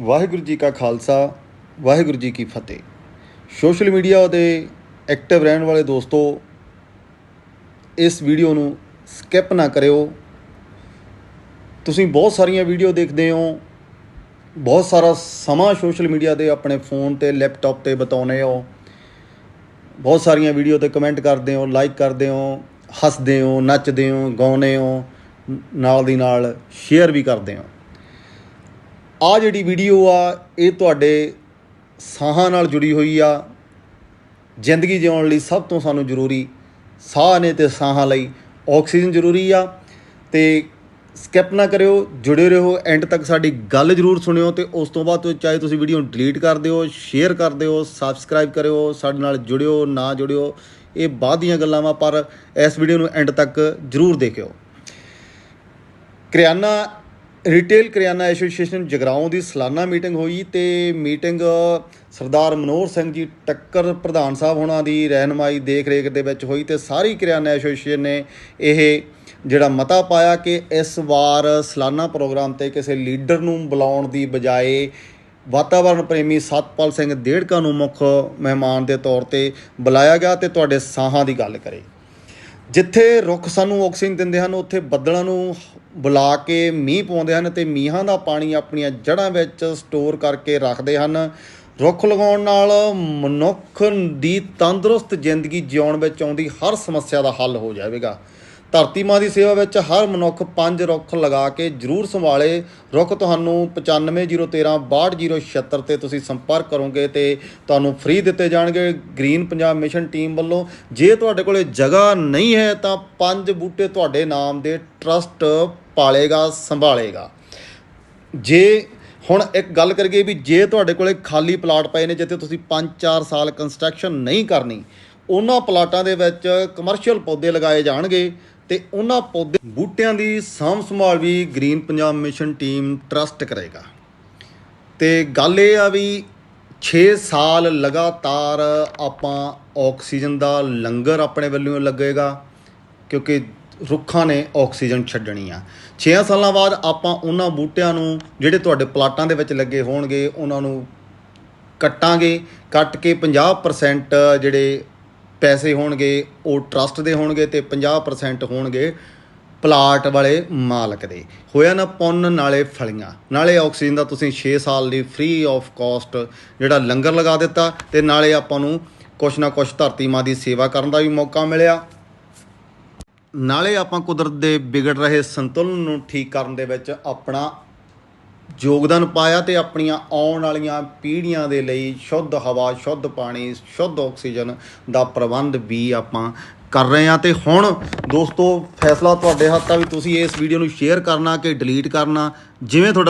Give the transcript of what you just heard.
ਵਾਹਿਗੁਰੂ ਜੀ ਕਾ ਖਾਲਸਾ, ਵਾਹਿਗੁਰੂ ਜੀ ਕੀ ਫਤਿਹ। Social media ਦੇ active ਰਹਿਣ ਵਾਲੇ ਦੋਸਤੋ, ਇਸ ਵੀਡੀਓ ਨੂੰ ਸਕਿਪ ਨਾ ਕਰਿਓ। ਤੁਸੀਂ ਬਹੁਤ ਸਾਰੀਆਂ ਵੀਡੀਓ ਦੇਖਦੇ ਹੋ। ਬਹੁਤ ਸਾਰਾ ਸਮਾਂ ਸੋਸ਼ਲ ਮੀਡੀਆ ਦੇ ਆਪਣੇ ਫੋਨ ਤੇ, ਲੈਪਟਾਪ ਤੇ ਬਤਾਉਨੇ ਹੋ। ਬਹੁਤ ਸਾਰੀਆਂ ਵੀਡੀਓ ਤੇ ਕਮੈਂਟ ਕਰਦੇ ਹੋ, ਲਾਈਕ ਕਰਦੇ ਹੋ, ਹੱਸਦੇ ਹੋ, ਨੱਚਦੇ ਹੋ, ਗਾਉਂਦੇ ਹੋ, ਨਾਲ ਦੀ ਨਾਲ ਸ਼ੇਅਰ ਵੀ ਕਰਦੇ ਹੋ। ਆ ਜਿਹੜੀ ਵੀਡੀਓ ਆ, ਇਹ ਤੁਹਾਡੇ ਸਾਹਾਂ ਨਾਲ ਜੁੜੀ ਹੋਈ ਆ। ਜ਼ਿੰਦਗੀ ਜਿਉਣ ਲਈ ਸਭ ਤੋਂ ਸਾਨੂੰ ਜ਼ਰੂਰੀ ਸਾਹ ਨੇ ਤੇ ਸਾਹਾਂ ਲਈ ਆਕਸੀਜਨ ਜ਼ਰੂਰੀ ਆ। ਤੇ ਸਕਿਪ ਨਾ ਕਰਿਓ, ਜੁੜੇ ਰਹੋ ਐਂਡ ਤੱਕ ਸਾਡੀ ਗੱਲ ਜ਼ਰੂਰ ਸੁਣਿਓ ਤੇ ਉਸ ਤੋਂ ਬਾਅਦ ਚਾਹੇ ਤੁਸੀਂ ਵੀਡੀਓ ਨੂੰ ਡਿਲੀਟ ਕਰ ਦਿਓ ਸ਼ੇਅਰ ਕਰ ਦਿਓ ਸਬਸਕ੍ਰਾਈਬ ਕਰਿਓ, ਸਾਡੇ ਨਾਲ ਜੁੜਿਓ, ਨਾ ਜੁੜਿਓ, ਇਹ ਬਾਅਦ ਦੀਆਂ ਗੱਲਾਂ ਵਾ, ਪਰ ਇਸ ਵੀਡੀਓ ਨੂੰ ਐਂਡ ਤੱਕ ਜ਼ਰੂਰ ਦੇਖਿਓ। ਕਰਿਆਨਾ ਰਿਟੇਲ ਕਰਿਆਨਾ ਐਸੋਸੀਏਸ਼ਨ ਜਗਰਾਉਂ ਦੀ ਸਾਲਾਨਾ ਮੀਟਿੰਗ ਹੋਈ ਤੇ ਮੀਟਿੰਗ ਸਰਦਾਰ ਮਨੋਹਰ ਸਿੰਘ ਜੀ ਟੱਕਰ ਪ੍ਰਧਾਨ ਸਾਹਿਬ ਹੋਣਾ ਦੀ ਰਹਿਨਮਾਈ ਦੇਖ ਰੇਖ ਦੇ ਵਿੱਚ ਹੋਈ ਤੇ ਸਾਰੀ ਕਰਿਆਨਾ ਐਸੋਸੀਏਸ਼ਨ ਨੇ ਇਹ ਜਿਹੜਾ ਮਤਾ ਪਾਇਆ ਕਿ ਇਸ ਵਾਰ ਸਾਲਾਨਾ ਪ੍ਰੋਗਰਾਮ ਤੇ ਕਿਸੇ ਲੀਡਰ ਨੂੰ ਬੁਲਾਉਣ ਦੀ ਬਜਾਏ ਵਾਤਾਵਰਣ ਪ੍ਰੇਮੀ ਸਤਪਾਲ ਸਿੰਘ ਦੇੜਕਾ ਨੂੰ ਮੁੱਖ ਮਹਿਮਾਨ ਦੇ ਤੌਰ ਤੇ ਬੁਲਾਇਆ ਗਿਆ ਤੇ ਤੁਹਾਡੇ ਸਾਹਾਂ ਦੀ ਗੱਲ ਕਰੇ। ਜਿੱਥੇ ਰੁੱਖ ਸਾਨੂੰ ਆਕਸੀਜਨ ਦਿੰਦੇ ਹਨ, ਉੱਥੇ ਬੱਦਲਾਂ ਨੂੰ ਬੁਲਾ ਕੇ ਮੀਂਹ ਪਾਉਂਦੇ ਹਨ ਤੇ ਮੀਂਹਾਂ ਦਾ ਪਾਣੀ ਆਪਣੀਆਂ ਜੜ੍ਹਾਂ ਵਿੱਚ ਸਟੋਰ ਕਰਕੇ ਰੱਖਦੇ ਹਨ। ਰੁੱਖ ਲਗਾਉਣ ਨਾਲ ਮਨੁੱਖ ਦੀ ਤੰਦਰੁਸਤ ਜ਼ਿੰਦਗੀ ਜਿਉਣ ਵਿੱਚ ਆਉਂਦੀ ਹਰ ਸਮੱਸਿਆ ਦਾ ਹੱਲ ਹੋ ਜਾਵੇਗਾ। ਧਰਤੀ ਮਾਂ ਦੀ ਸੇਵਾ ਵਿੱਚ ਹਰ ਮਨੁੱਖ ਪੰਜ ਰੁੱਖ ਲਗਾ ਕੇ ਜ਼ਰੂਰ ਸੰਭਾਲੇ। ਰੁੱਖ ਤੁਹਾਨੂੰ 9501362076 ਤੇ ਤੁਸੀਂ ਸੰਪਰਕ ਕਰੋਗੇ ਤੇ ਤੁਹਾਨੂੰ ਫ੍ਰੀ ਦਿੱਤੇ ਜਾਣਗੇ। ਗ੍ਰੀਨ ਪੰਜਾਬ ਮਿਸ਼ਨ ਟੀਮ ਵੱਲੋਂ, ਜੇ ਤੁਹਾਡੇ ਕੋਲੇ ਜਗ੍ਹਾ ਨਹੀਂ ਹੈ ਤਾਂ ਪੰਜ ਬੂਟੇ ਤੁਹਾਡੇ ਨਾਮ ਦੇ ਟਰਸਟ ਪਾਲੇਗਾ, ਸੰਭਾਲੇਗਾ। ਜੇ ਹੁਣ ਇੱਕ ਗੱਲ ਕਰੀਏ ਵੀ ਜੇ ਤੁਹਾਡੇ ਕੋਲੇ ਖਾਲੀ ਪਲਾਟ ਪਏ ਨੇ, ਜਿੱਥੇ ਤੁਸੀਂ 5-4 ਸਾਲ ਕੰਸਟਰਕਸ਼ਨ ਨਹੀਂ ਕਰਨੀ, ਉਹਨਾਂ ਪਲਾਟਾਂ ਦੇ ਵਿੱਚ ਕਮਰਸ਼ੀਅਲ ਪੌਦੇ ਲਗਾਏ ਜਾਣਗੇ। ਤੇ ਉਹਨਾਂ ਪੌਦੇ ਬੂਟਿਆਂ ਦੀ ਸਾਂਭ ਸੰਭਾਲ ਵੀ green Punjab mission team trust ਕਰੇਗਾ। ਤੇ ਗੱਲ ਇਹ ਆ ਵੀ 6 ਸਾਲ ਲਗਾਤਾਰ ਆਪਾਂ ਆਕਸੀਜਨ ਦਾ ਲੰਗਰ ਆਪਣੇ ਵੱਲੋਂ ਲੱਗੇਗਾ, ਕਿਉਂਕਿ ਰੁੱਖਾਂ ਨੇ ਆਕਸੀਜਨ ਛੱਡਣੀ ਆ। 6 ਸਾਲਾਂ ਬਾਅਦ ਆਪਾਂ ਉਹਨਾਂ ਬੂਟਿਆਂ ਨੂੰ ਜਿਹੜੇ ਤੁਹਾਡੇ ਪਲਾਟਾਂ ਦੇ ਵਿੱਚ ਲੱਗੇ ਹੋਣਗੇ, ਉਹਨਾਂ ਨੂੰ ਕੱਟਾਂਗੇ। ਕੱਟ ਕੇ 50% ਜਿਹੜੇ ਪੈਸੇ ਹੋਣਗੇ, ਉਹ ਟਰਸਟ ਦੇ ਹੋਣਗੇ ਤੇ 50% ਹੋਣਗੇ ਪਲਾਟ ਵਾਲੇ ਮਾਲਕ ਦੇ। ਹੋਇਆ ਨਾ ਪੁੰਨ, ਨਾਲੇ ਫਲੀਆਂ। ਨਾਲੇ ਆਕਸੀਜਨ ਦਾ ਤੁਸੀਂ 6 ਸਾਲ ਲਈ ਫ੍ਰੀ ਆਫ ਕਾਸਟ ਜਿਹੜਾ ਲੰਗਰ ਲਗਾ ਦਿੱਤਾ ਤੇ ਨਾਲੇ ਆਪਾਂ ਨੂੰ ਕੁਛ ਨਾ ਕੁਛ ਧਰਤੀ ਮਾਂ ਦੀ ਸੇਵਾ ਕਰਨ ਦਾ ਵੀ ਮੌਕਾ ਮਿਲਿਆ। ਨਾਲੇ ਆਪਾਂ ਕੁਦਰਤ ਦੇ ਵਿਗੜ ਰਹੇ ਸੰਤੁਲਨ ਨੂੰ ਠੀਕ ਕਰਨ ਦੇ ਵਿੱਚ ਆਪਣਾ ਯੋਗਦਾਨ ਪਾਇਆ ਤੇ ਆਪਣੀਆਂ ਆਉਣ ਵਾਲੀਆਂ ਪੀੜ੍ਹੀਆਂ ਦੇ ਲਈ ਸ਼ੁੱਧ ਹਵਾ, ਸ਼ੁੱਧ ਪਾਣੀ, ਸ਼ੁੱਧ ਆਕਸੀਜਨ ਦਾ ਪ੍ਰਬੰਧ ਵੀ ਆਪਾਂ ਕਰ ਰਹੇ ਹਾਂ। ਤੇ ਹੁਣ ਦੋਸਤੋ, ਫੈਸਲਾ ਤੁਹਾਡੇ ਹੱਥ ਆ ਵੀ ਤੁਸੀਂ ਇਸ ਵੀਡੀਓ ਨੂੰ ਸ਼ੇਅਰ ਕਰਨਾ ਕਿ ਡਿਲੀਟ ਕਰਨਾ, ਜਿਵੇਂ ਤੁਹਾਡਾ